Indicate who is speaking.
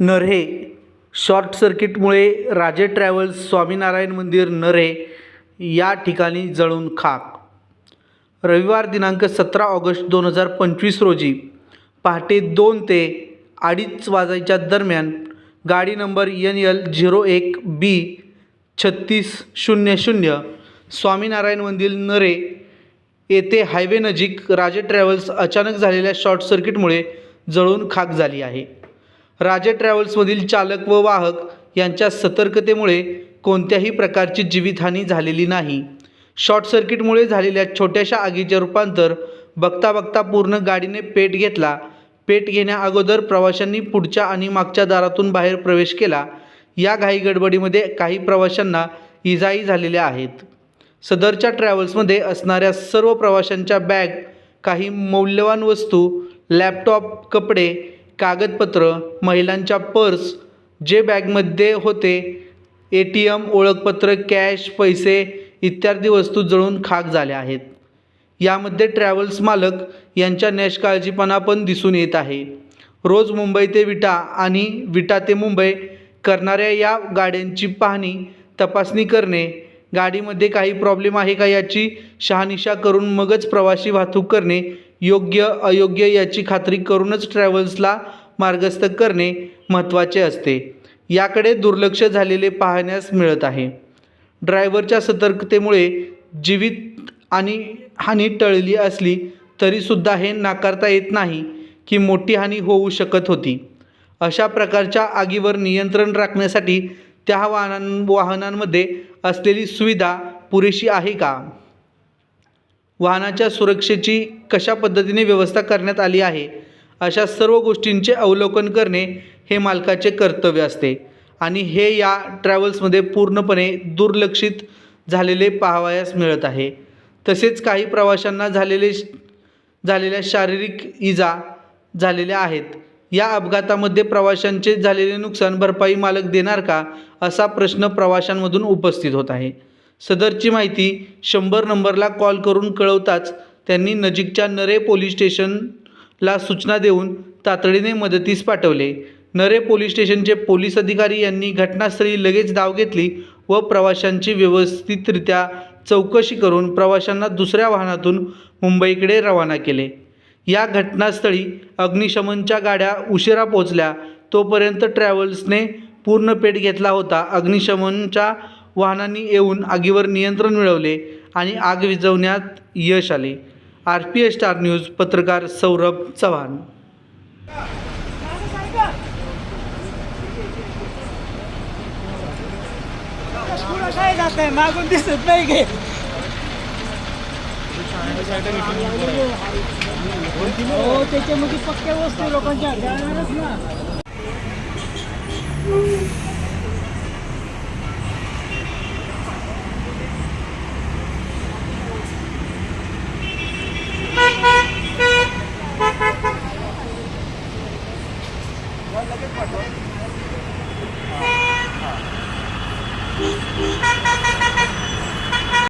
Speaker 1: नऱ्हे short सर्किटमुळे राजे travels Swaminarayan मंदिर नऱ्हे या ठिकाणी जळून खाक. रविवार दिनांक सतरा ऑगस्ट दोन हजार पंचवीस रोजी पहाटे दोन ते अडीच वाजायच्या दरम्यान गाडी नंबर एन यल झिरो एक बी छत्तीस शून्य शून्य स्वामीनारायण मंदिर नरे येथे हायवे नजीक राजे ट्रॅव्हल्स अचानक झालेल्या शॉर्ट सर्किटमुळे जळून खाक झाली आहे. राजे ट्रॅव्हल्समधील चालक व वाहक यांच्या सतर्कतेमुळे कोणत्याही प्रकारची जीवितहानी झालेली नाही. शॉर्ट सर्किटमुळे झालेल्या छोट्याशा आगीचे रूपांतर बघता बघता पूर्ण गाडीने पेट घेतला. पेट घेण्याअगोदर प्रवाशांनी पुढच्या आणि मागच्या दारातून बाहेर प्रवेश केला. या घाई गडबडीमध्ये काही प्रवाशांना इजाही झालेल्या आहेत. सदरच्या ट्रॅव्हल्समध्ये असणाऱ्या सर्व प्रवाशांच्या बॅग काही मौल्यवान वस्तू लॅपटॉप कपडे कागदपत्र महिलांच्या पर्स जे बॅगमध्ये होते ए टी एम ओळखपत्र कॅश पैसे इत्यादी वस्तू जळून खाक झाल्या आहेत. यामध्ये ट्रॅव्हल्स मालक यांच्या निष्काळजीपणा पण दिसून येत आहे. रोज मुंबई ते विटा आणि विटा ते मुंबई करणाऱ्या या गाड्यांची पाहणी तपासणी करणे गाडीमध्ये काही प्रॉब्लेम आहे का याची शहानिशा करून मगच प्रवासी वाहतूक करणे योग्य अयोग्य याची खात्री करूनच ट्रॅव्हल्सला मार्गस्थ करणे महत्त्वाचे असते. याकडे दुर्लक्ष झालेले पाहण्यास मिळत आहे. ड्रायव्हरच्या सतर्कतेमुळे जीवित आणि हानी टळली असली तरीसुद्धा हे नाकारता येत नाही की मोठी हानी होऊ शकत होती. अशा प्रकारच्या आगीवर नियंत्रण राखण्यासाठी त्या वाहनां वाहनांमध्ये असलेली सुविधा पुरेशी आहे का? वाहनाच्या सुरक्षेची कशा पद्धतीने व्यवस्था करण्यात आली आहे अशा सर्व गोष्टींचे अवलोकन करणे हे मालकाचे कर्तव्य असते आणि हे या ट्रॅव्हल्समध्ये पूर्णपणे दुर्लक्षित झालेले पाहावयास मिळत आहे. तसेच काही प्रवाशांना झालेले झालेल्या शारीरिक इजा झालेल्या आहेत. या अपघातामध्ये प्रवाशांचे झालेले नुकसान भरपाई मालक देणार का असा प्रश्न प्रवाशांमधून उपस्थित होत आहे. सदरची माहिती शंभर नंबरला कॉल करून कळवताच त्यांनी नजीकच्या नरे पोलीस स्टेशनला सूचना देऊन तातडीने मदतीस पाठवले. नरे पोलीस स्टेशनचे पोलीस अधिकारी यांनी घटनास्थळी लगेच धाव घेतली व प्रवाशांची व्यवस्थितरित्या चौकशी करून प्रवाशांना दुसऱ्या वाहनातून मुंबईकडे रवाना केले. या घटनास्थळी अग्निशमनच्या गाड्या उशिरा पोहोचल्या. तोपर्यंत ट्रॅव्हल्सने पूर्ण पेट घेतला होता. अग्निशमनच्या वाहनांनी येऊन आगीवर नियंत्रण मिळवले आणि आग विझवण्यात यश आले. R P S star news पत्रकार सौरभ चव्हाण.
Speaker 2: काय जात आहे मागून दिसत नाही घे हो त्याच्यामध्ये पक्क्या वस्तू लोकांच्या जाणारच ना. Thank you.